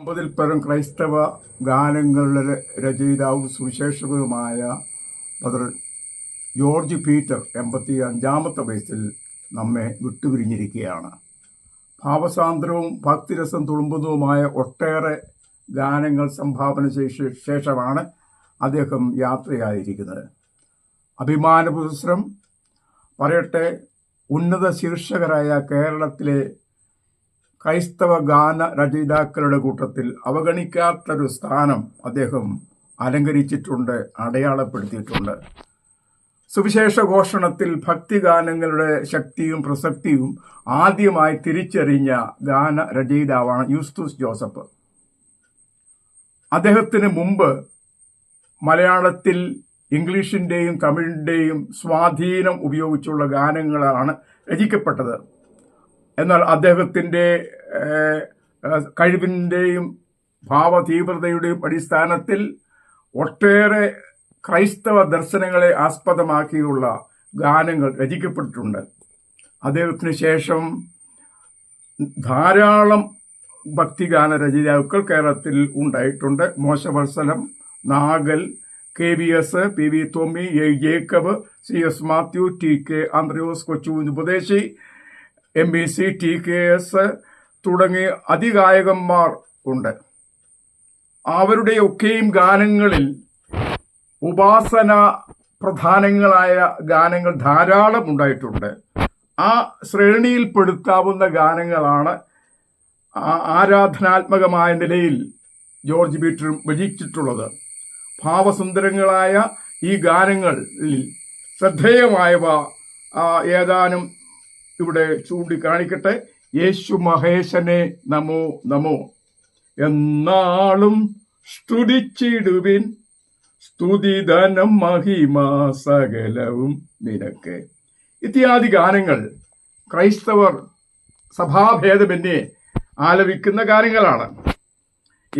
അമ്പതിൽ പരം ക്രൈസ്തവ ഗാനങ്ങളുടെ രചയിതാവും സുവിശേഷകരുമായ ബ്രദർ ജോർജ് പീറ്റർ എൺപത്തി അഞ്ചാമത്തെ വയസ്സിൽ നമ്മെ വിട്ടുപിരിഞ്ഞിരിക്കുകയാണ്. ഭാവസാന്ദ്രവും ഭക്തിരസം തുളുമ്പുന്നതുമായ ഒട്ടേറെ ഗാനങ്ങൾ സംഭാവന ചെയ്ത ശേഷമാണ് അദ്ദേഹം യാത്രയായിരിക്കുന്നത്. അഭിമാനപുരസ്സരം പറയട്ടെ ഉന്നത ശീർഷകരായ കേരളത്തിലെ ക്രൈസ്തവ ഗാന രചയിതാക്കളുടെ കൂട്ടത്തിൽ അവഗണിക്കാത്തൊരു സ്ഥാനം അദ്ദേഹം അലങ്കരിച്ചിട്ടുണ്ട് അടയാളപ്പെടുത്തിയിട്ടുണ്ട്. സുവിശേഷ ഘോഷണത്തിൽ ഭക്തിഗാനങ്ങളുടെ ശക്തിയും പ്രസക്തിയും ആദ്യമായി തിരിച്ചറിഞ്ഞ ഗാന രചയിതാവാണ് യൂസ്തുസ് ജോസഫ്. അദ്ദേഹത്തിന് മുമ്പ് മലയാളത്തിൽ ഇംഗ്ലീഷിന്റെയും തമിഴിന്റെയും സ്വാധീനം ഉപയോഗിച്ചുള്ള ഗാനങ്ങളാണ് രചിക്കപ്പെട്ടത്. എന്നാൽ അദ്ദേഹത്തിന്റെ കഴിവിന്റെയും ഭാവതീവ്രതയുടെയും അടിസ്ഥാനത്തിൽ ഒട്ടേറെ ക്രൈസ്തവ ദർശനങ്ങളെ ആസ്പദമാക്കിയുള്ള ഗാനങ്ങൾ രചിക്കപ്പെട്ടിട്ടുണ്ട്. അദ്ദേഹത്തിന് ശേഷം ധാരാളം ഭക്തിഗാന രചയിതാക്കൾ കേരളത്തിൽ ഉണ്ടായിട്ടുണ്ട്. Moshavalsalam Nagal K V S P V Thomi A Jacob C S Mathew T K Anthrayos Kochu Upadeshi M B C T K S തുടങ്ങിയ അതിഗായകന്മാർ ഉണ്ട്. അവരുടെയൊക്കെയും ഗാനങ്ങളിൽ ഉപാസന പ്രധാനങ്ങളായ ഗാനങ്ങൾ ധാരാളം ഉണ്ടായിട്ടുണ്ട്. ആ ശ്രേണിയിൽപ്പെടുത്താവുന്ന ഗാനങ്ങളാണ് ആരാധനാത്മകമായ നിലയിൽ ജോർജ് ബീറ്ററും രചിച്ചിട്ടുള്ളത്. ഭാവസുന്ദരങ്ങളായ ഈ ഗാനങ്ങളിൽ ശ്രദ്ധേയമായവ ഏതാനും ഇവിടെ ചൂണ്ടിക്കാണിക്കട്ടെ. യേശു മഹേശനെ നമോ നമോ. എന്നാളും സ്തുതിച്ചിടുവിൻ. സ്തുതി സ്തുതിധനം മഹിമ സകലവും നിനക്ക്. ഇത്യാദി ഗാനങ്ങൾ ക്രൈസ്തവർ സഭാഭേദമെന്നെ ആലപിക്കുന്ന കാര്യങ്ങളാണ്.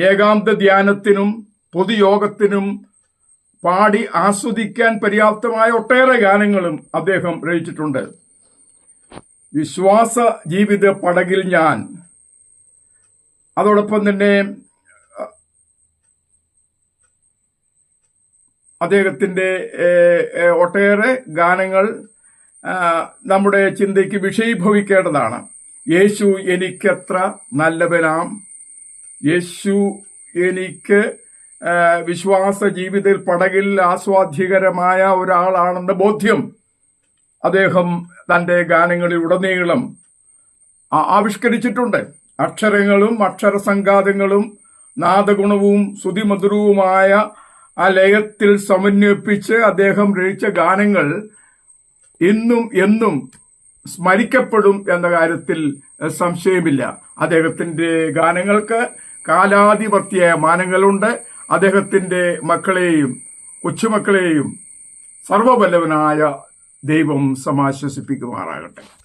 ഏകാന്ത ധ്യാനത്തിനും പൊതുയോഗത്തിനും പാടി ആസ്വദിക്കാൻ പര്യാപ്തമായ ഒട്ടേറെ ഗാനങ്ങളും അദ്ദേഹം രചിച്ചിട്ടുണ്ട്. വിശ്വാസ ജീവിത പടകിൽ ഞാൻ. അതോടൊപ്പം തന്നെ അദ്ദേഹത്തിന്റെ ഒട്ടേറെ ഗാനങ്ങൾ നമ്മുടെ ചിന്തയ്ക്ക് വിഷയീഭവിക്കേണ്ടതാണ്. യേശു എനിക്കത്ര നല്ലവനാം. യേശു എനിക്ക് വിശ്വാസ ജീവിതത്തിൽ പടകിൽ ആസ്വാദ്യകരമായ ഒരാളാണെന്ന ബോധ്യം അദ്ദേഹം തന്റെ ഗാനങ്ങളിൽ ഉടനീളം ആവിഷ്കരിച്ചിട്ടുണ്ട്. അക്ഷരങ്ങളും അക്ഷര അക്ഷരസംഘാതങ്ങളും നാദഗുണവും ശ്രുതിമധുരവുമായ ആ ലയത്തിൽ സമന്വയിപ്പിച്ച് അദ്ദേഹം രചിച്ച ഗാനങ്ങൾ ഇന്നും എന്നും സ്മരിക്കപ്പെടും എന്ന കാര്യത്തിൽ സംശയമില്ല. അദ്ദേഹത്തിന്റെ ഗാനങ്ങൾക്ക് കാലാധിപത്യ മാനങ്ങളുണ്ട്. അദ്ദേഹത്തിന്റെ മക്കളെയും കൊച്ചുമക്കളെയും സർവബലവനായ ദൈവം സമാശ്വസിപ്പിക്കുമാറാകട്ടെ.